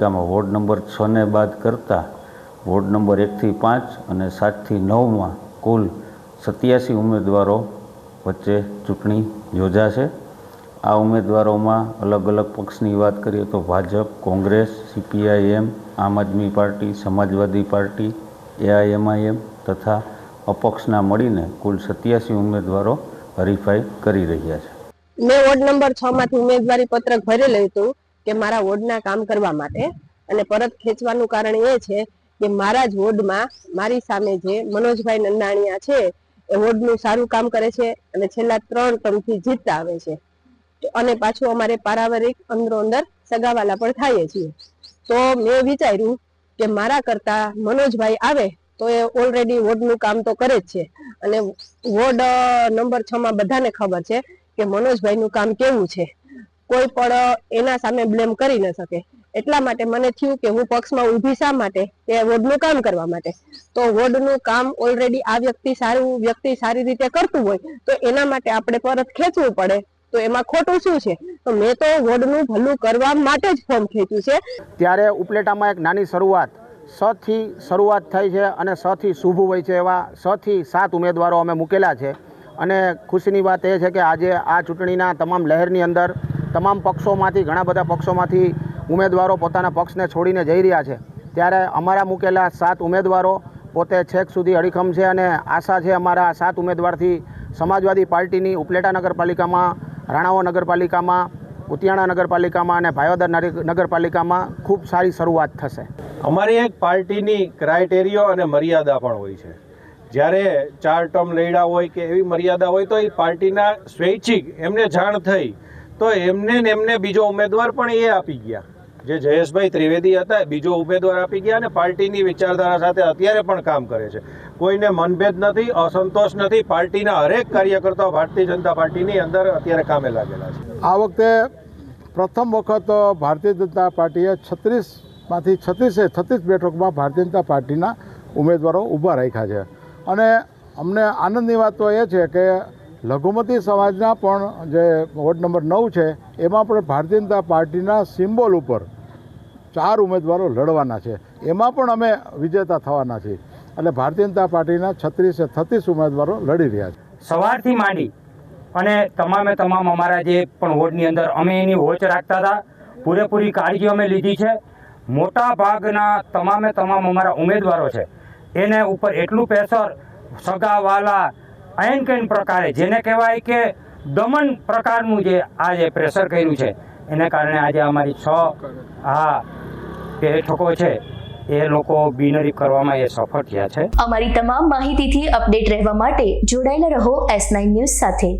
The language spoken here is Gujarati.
તાલુકામાં વોર્ડ નંબર છને બાદ કરતાં વોર્ડ નંબર એકથી પાંચ અને સાતથી નવમાં કુલ સત્યાસી ઉમેદવારો વચ્ચે ચૂંટણી યોજાશે. આ ઉમેદવારોમાં અલગ અલગ પક્ષની વાત કરીએ તો Bhajpa, Congress CPIM Aam Aadmi party, Samajwadi party AIMIM તથા અપક્ષના મળીને કુલ સત્યાસી ઉમેદવારો હરીફાઈ કરી રહ્યા છે. મેં વોર્ડ નંબર છ માંથી ઉમેદવારી પત્રક ભરેલું હતું. કે મારા વોર્ડના કામ કરવા માટે અને પરત ખેંચવાનું કારણ એ છે કે મારા જ વોર્ડમાં મારી સામે જે મનોજભાઈ નંદાણીયા છે, એ વોર્ડનું સારું કામ કરે છે અને છેલ્લા ત્રણ ટર્મથી જીતતા આવે છે. અને પાછું અમારે પારિવારિક અંદરો અંદર સગાવાલા પણ થાય છીએ તો મેં વિચાર્યું કે મારા કરતા મનોજભાઈ આવે તો એ ઓલરેડી વોર્ડનું કામ તો કરે જ છે. અને વોર્ડ નંબર છ માં બધાને ખબર છે કે મનોજભાઈનું કામ કેવું છે. કોઈ પણ એના સામે બ્લેમ કરી ન શકે. એટલા માટે મને થયું કે હું પક્ષમાં ઊભી શા માટે? કે વોર્ડનું કામ કરવા માટે. તો વોર્ડનું કામ ઓલરેડી આ વ્યક્તિ સારું, વ્યક્તિ સારી રીતે કરતું હોય, તો એના માટે આપણે પરત ખેંચવું પડે. તો એમાં ખોટું શું છે? તો મેં તો વોર્ડનું ભલું કરવા માટે જ ફોર્મ ખેંચ્યું છે. ત્યારે ઉપલેટામાં એક નાની શરૂઆત. સથી શરૂઆત થઈ છે અને સથી શુભ હોય છે એવા સથી સાત ઉમેદવારો અમે મૂકેલા છે. અને ખુશીની વાત એ છે કે આજે આ ચૂંટણીના તમામ લહેરની અંદર તમામ પક્ષોમાંથી, ઘણા બધા પક્ષોમાંથી ઉમેદવારો પોતાના પક્ષને છોડીને જઈ રહ્યા છે. ત્યારે અમારા મૂકેલા સાત ઉમેદવારો પોતે છેક સુધી અડીખમ છે અને આશા છે અમારા સાત ઉમેદવારથી સમાજવાદી પાર્ટીની ઉપલેટા નગરપાલિકામાં રાણાવો નગરપાલિકામાં, ઉતિયાણા નગરપાલિકામાં અને ભાયોદર નગરપાલિકામાં ખૂબ સારી શરૂઆત થશે. અમારી એક પાર્ટીની ક્રાઇટેરિયો અને મર્યાદા પણ હોય છે. જ્યારે ચાર ટર્મ લડ્યા હોય કે એવી મર્યાદા હોય તો એ પાર્ટીના સ્વૈચ્છિક એમને જાણ થઈ તો એમને ને એમને બીજો ઉમેદવાર પણ એ આપી ગયા. જે જયેશભાઈ ત્રિવેદી હતા બીજો ઉમેદવાર આપી ગયા અને પાર્ટીની વિચારધારા સાથે અત્યારે પણ કામ કરે છે. કોઈને મનભેદ નથી, અસંતોષ નથી, પાર્ટીના હરેક કાર્યકર્તાઓ ભારતીય જનતા પાર્ટીની અંદર અત્યારે કામે લાગેલા છે. આ વખતે પ્રથમ વખત ભારતીય જનતા પાર્ટીએ છત્રીસમાંથી છત્રીસે છત્રીસ બેઠકમાં ભારતીય જનતા પાર્ટીના ઉમેદવારો ઊભા રાખ્યા છે. અને અમને આનંદની વાત તો એ છે કે લઘુમતી સમાજના પણ જે વોર્ડ નંબર નવ છે, એમાં પણ ભારતીય જનતા પાર્ટીના સિમ્બોલ ઉપર ચાર ઉમેદવારો લડવાના છે. એમાં પણ અમે વિજેતા થવાના છીએ. એટલે ભારતીય જનતા પાર્ટીના છત્રીસે છત્રીસ ઉમેદવારો લડી રહ્યા છે. સવારથી માંડી અને તમામે તમામ અમારા જે પણ વોર્ડની અંદર અમે એની વોચ રાખતા હતા. પૂરેપૂરી કાળજી અમે લીધી છે. મોટા ભાગના તમામે તમામ અમારા ઉમેદવારો છે. એને ઉપર એટલું પ્રેશર સગાવાલા એન કેન પ્રકારે, જેને કહેવાય કે દમન પ્રકારનું જે આ જે પ્રેશર કર્યું છે, એને કારણે આજે અમારી છ હા બેઠકો છે, એ લોકો બિનરી કરવામાં એ સફળ થયા છે. અમારી તમામ માહિતીથી અપડેટ રહેવા માટે જોડાયેલા રહો એસ નાઇન ન્યૂઝ સાથે.